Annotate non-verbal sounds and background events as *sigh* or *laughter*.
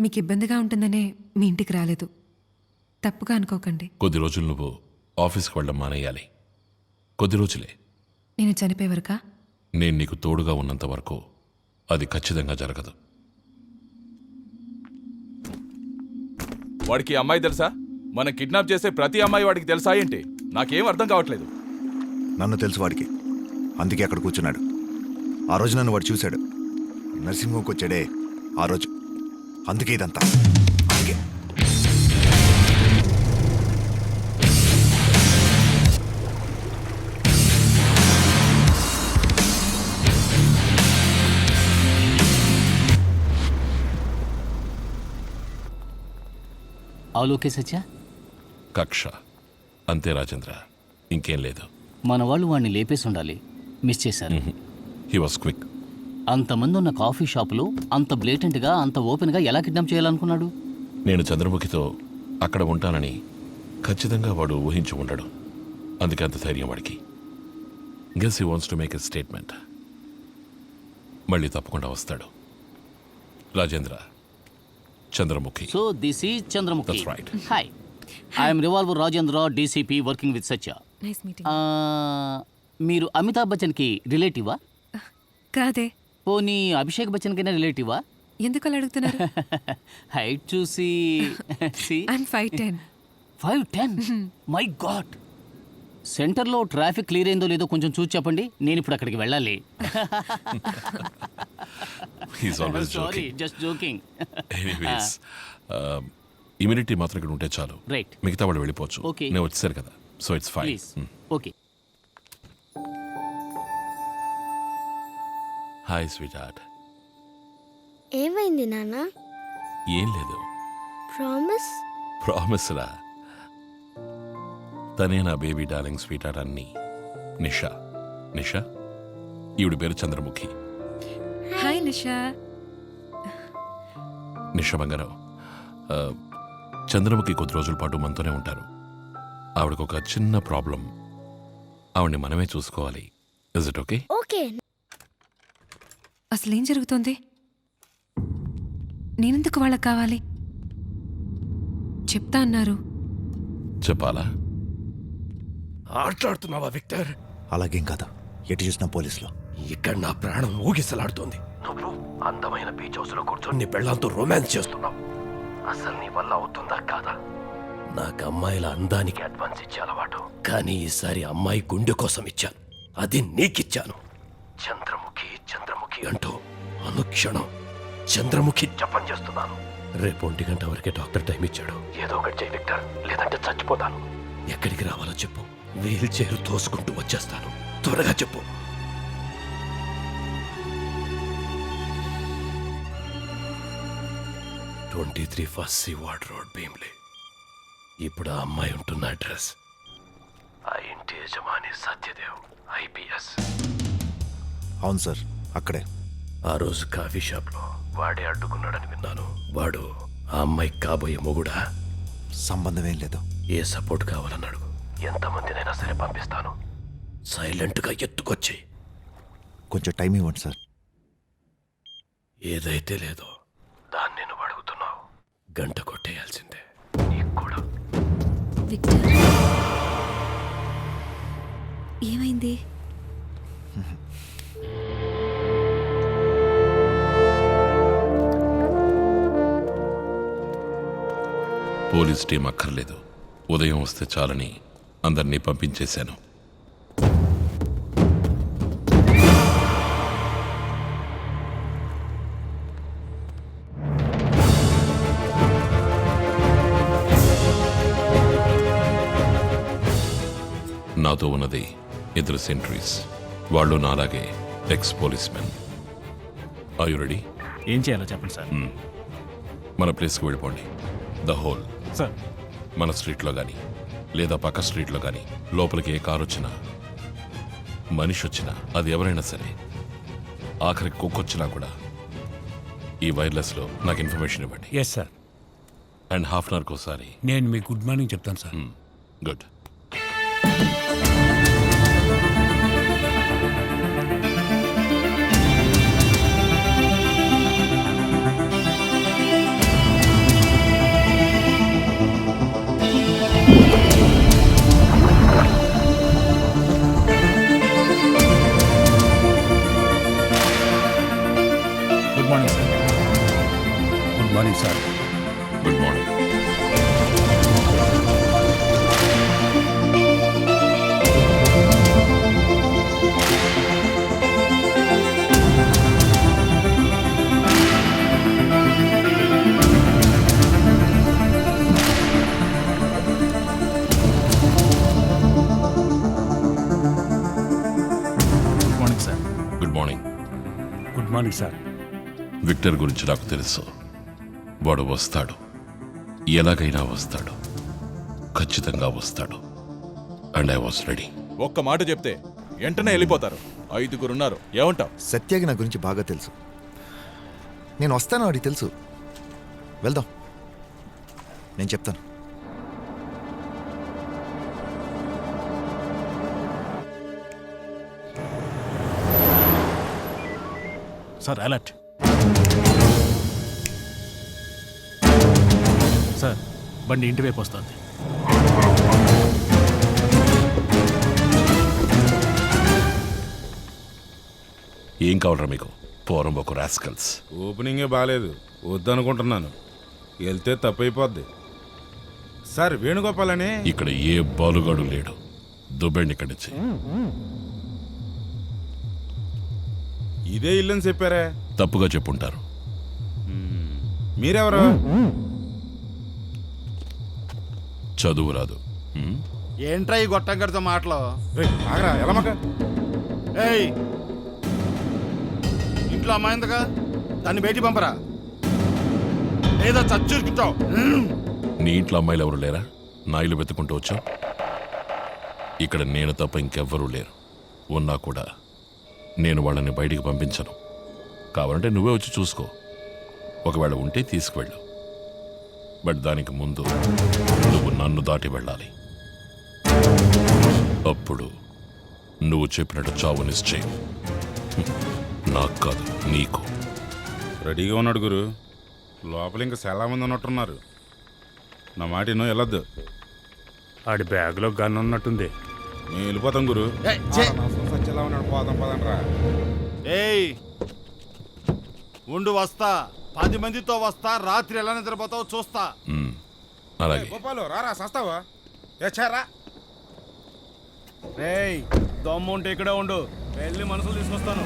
మీకు ఇబ్బందిగా ఉంటుందనే మీ ఇంటికి రాలేదు. తప్పుగా అనుకోకండి. కొద్ది రోజులు నువ్వు ఆఫీస్కి వెళ్ళడం మానేయాలి. కొద్ది రోజులే. నేను చనిపోయే వరకా? నేను నీకు తోడుగా ఉన్నంత వరకు అది ఖచ్చితంగా జరగదు. వాడికి ఈ అమ్మాయి తెలుసా? మనం కిడ్నాప్ చేసే ప్రతి అమ్మాయి వాడికి తెలుసా ఏంటి? నాకేం అర్థం కావట్లేదు. నన్ను తెలుసు వాడికి. అందుకే అక్కడ కూర్చున్నాడు. ఆ రోజు నన్ను వాడు చూశాడు. నరసింహంకి వచ్చాడే ఆ రోజు అందుకే ఇదంతా. అందుకే. ఆలోకే సత్యా? కక్ష. అంతే రాజేంద్ర. ఇంకేం లేదు. మన వాళ్ళు వాడిని లేపేసి ఉండాలి. మిస్ చేశారు. He was quick. అంతమంది ఉన్న కాఫీ షాపులో అంత బ్లేటెంట్గా అంత ఓపెన్గా ఎలా కిడ్నాప్ చేయాలనుకున్నాడు? నేను చంద్రముఖితో అక్కడ ఉంటానని ఖచ్చితంగా వాడు ఊహించి ఉండడు. అందుకే అంత ధైర్యం వాడికి. Guess he wants to make a statement మళ్ళీ తప్పకుండా వస్తాడు. Rajendra Chandramukhi. So this is Chandramukhi. Right. Hi I'm revolver Rajendra DCP working with Satya nice meeting మీరు అమితాబ్ బచ్చన్కి రిలేటివా కాదే. పోనీ అభిషేక్ బచ్చన్ కైనా రిలేటివా? ఎందుకు అలా అడుగుతున్నారు? *laughs* హైట్ చూసి I'm five ten five ten my god సెంటర్లో ట్రాఫిక్ క్లియర్ అయిందో లేదో కొంచెం చూసి చెప్పండి. నేను ఇప్పుడు అక్కడికి వెళ్ళాలి. He's always sorry just joking anyways immunity మాత్రం ఇక్కడ ఉంటే చాలు. రైట్ మిగతా వాళ్ళు వెళ్ళిపోవచ్చు. Okay. నేను వచ్చేసారు కదా. So it's fine okay hi sweetheart ఏమైంది నాన్న? ఏం లేదు. ప్రామిస్? ప్రామిస్ రా తనే నా బేబీ డార్లింగ్ స్వీట్ హార్ట్ అన్ని. నిషా. నిషా? ఈవిడ పేరు చంద్రముఖి. హాయ్ నిషా. నిషా బంగారావు ఆ, చంద్రముఖి కొద్ది రోజుల పాటు మనతోనే ఉంటారు. ఆవిడకు ఒక చిన్న ప్రాబ్లం. ఆవిడ్ని మనమే చూసుకోవాలి. ఇస్ ఇట్ ఓకే ఓకే అసలు ఏం జరుగుతోంది? నేనెందుకు వాళ్ళకి కావాలి? చెప్తా అన్నారు. చెప్పాలా? ఆట్లాడుతున్నావా విక్టర్? అలాగేం కాదు. ఎటు చూసిన పోలీసులు. ఇక్కడ నా ప్రాణం ఊగిసలాడుతోంది. నువ్వు అందమైన బీచ్ హౌస్లో కూర్చొని నీ పెళ్ళాంతో రొమాన్స్ చేస్తున్నావు. అసలు నీ వల్ల అవుతుందా కాదా? నాకు అమ్మాయిల అందానికి అడ్వాన్స్ ఇచ్చే అలవాటు. కానీ ఈసారి అమ్మాయి గుండె కోసం ఇచ్చాను. అది నీకిచ్చాను. అంటూ అనుక్షణం చంద్రముఖి జపం చేస్తున్నాను. రేపు ఒంటి గంట వరకే డాక్టర్ టైం ఇచ్చాడు. ఏదో ఒకటి చేయి విక్టర్ లేదంటే చచ్చిపోతాను. ఎక్కడికి రావాలో చెప్పు. వీల్ చైర్ తోసుకుంటూ వచ్చేస్తాను. త్వరగా చెప్పు. Twenty three first C ward road Bheemli. ఇప్పుడు ఆ అమ్మాయి ఉంటున్న అడ్రస్. ఆ ఇంటి యజమాని సత్యదేవ్ ఐపీఎస్ అవును సార్ అక్కడే. ఆ రోజు కాఫీ షాప్లో వాడే అడ్డుకున్నాడని విన్నాను. వాడు ఆ అమ్మాయి కాబోయే మొగుడా? సంబంధం ఏం లేదు. ఏ సపోర్ట్ కావాలన్నాడు ఎంతమందినైనా సరే పంపిస్తాను. సైలెంట్గా ఎత్తుకొచ్చి కొంచెం టైం ఇవ్వండి సార్. ఏదైతే లేదో దాన్ని నువ్వు అడుగుతున్నావు. గంట కొట్టేయాల్సిందే. నీకు కూడా. విక్టర్. ఏమైంది? పోలీస్ టీం అక్కర్లేదు. ఉదయం వస్తే చాలని అందరినీ పంపించేశాను. నాతో ఉన్నది ఇద్దరు సెంట్రీస్. వాళ్ళు నాలాగే ex policemen you ready ఏం చేయాలో చెప్పండి సార్. మన ప్లేస్కి వెళ్ళిపోండి. The whole sir. మన స్ట్రీట్లో కానీ లేదా పక్క స్ట్రీట్లో కానీ లోపలికి ఏ కారు వచ్చినా మనిషి వచ్చినా అది ఎవరైనా సరే ఆఖరికి కుక్కొచ్చినా కూడా ఈ వైర్లెస్లో నాకు ఇన్ఫర్మేషన్ ఇవ్వండి. Yes sir and half an అవర్కి ఒకసారి నేను మీకు గుడ్ మార్నింగ్ చెప్తాను sir. Good sir good morning good morning sir good morning good morning sir Victor గురించి నాకు తెలుసు. వాడు వస్తాడు. ఎలాగైనా వస్తాడు. ఖచ్చితంగా వస్తాడు. And I was ready. ఒక్క మాట చెప్తే వెంటనే వెళ్ళిపోతారు. ఐదుగురున్నారు. ఏమంటావ్? సత్యకి నా గురించి బాగా తెలుసు. నేను వస్తాను వాడికి తెలుసు. వెళ్దాం. నేను చెప్తాను. సార్ అలర్ట్ సార్ బండి ఇంటి వైపు వస్తుంది. ఏం కావాలరా మీకు? పోరం ఒక రాస్కల్స్ ఓపెనింగే బాగాలేదు వద్దనుకుంటున్నాను. వెళ్తే తప్పైపోద్ది. సార్ వేణుగోపాల్ అని ఇక్కడ ఏ బాలుగాడు లేడు. దుబ్బెండి ఇక్కడి నుంచి. ఇదే ఇల్లు అని చెప్పారే. తప్పుగా చెప్పుంటారు. మీరెవరు? చదువు రాదు. హ్మ్? ఏంట్రా ఈ గొట్టంగడితో మాటలు? ఆగరా ఎలా ఏయ్! ఇంట్లో అమ్మాయిందిగా దాన్ని బయటికి పంపరా? లేదా చచ్చుకుంటావు నీ ఇంట్లో అమ్మాయిలు ఎవరు లేరా? నా ఇల్లు వెతుకుంటూ వచ్చావు ఇక్కడ నేను తప్ప ఇంకెవ్వరూ లేరు. ఉన్నా కూడా నేను వాళ్ళని బయటికి పంపించను. కావాలంటే నువ్వే వచ్చి చూసుకో. ఒకవేళ ఉంటే తీసుకువెళ్ళు. బట్ దానికి ముందు నువ్వు నన్ను దాటి వెళ్ళాలి. అప్పుడు నువ్వు చెప్పినట్టు చావు నిశ్చయం. నాకు కాదు నీకు. రెడీగా ఉన్నాడు గురు. లోపల ఇంకా చాలా మంది ఉన్నట్టున్నారు. నా మాట ఎన్నో వెళ్ళొద్దు. ఆడి బ్యాగ్లో గన్ ఉన్నట్టుంది. మేము వెళ్ళిపోతాం గురు. పోదాం పోదాం ఏయ్ ఉండు వస్తా. పది మందితో వస్తా రాత్రి ఎలా నిద్రపోతావో చూస్తా. అలాగే. గోపాలు రారా సస్తావా? ఏ చారా. రేయ్ దమ్ము ఉంటే ఇక్కడే ఉండు. వెళ్ళి మనసులు తీసుకొస్తాను.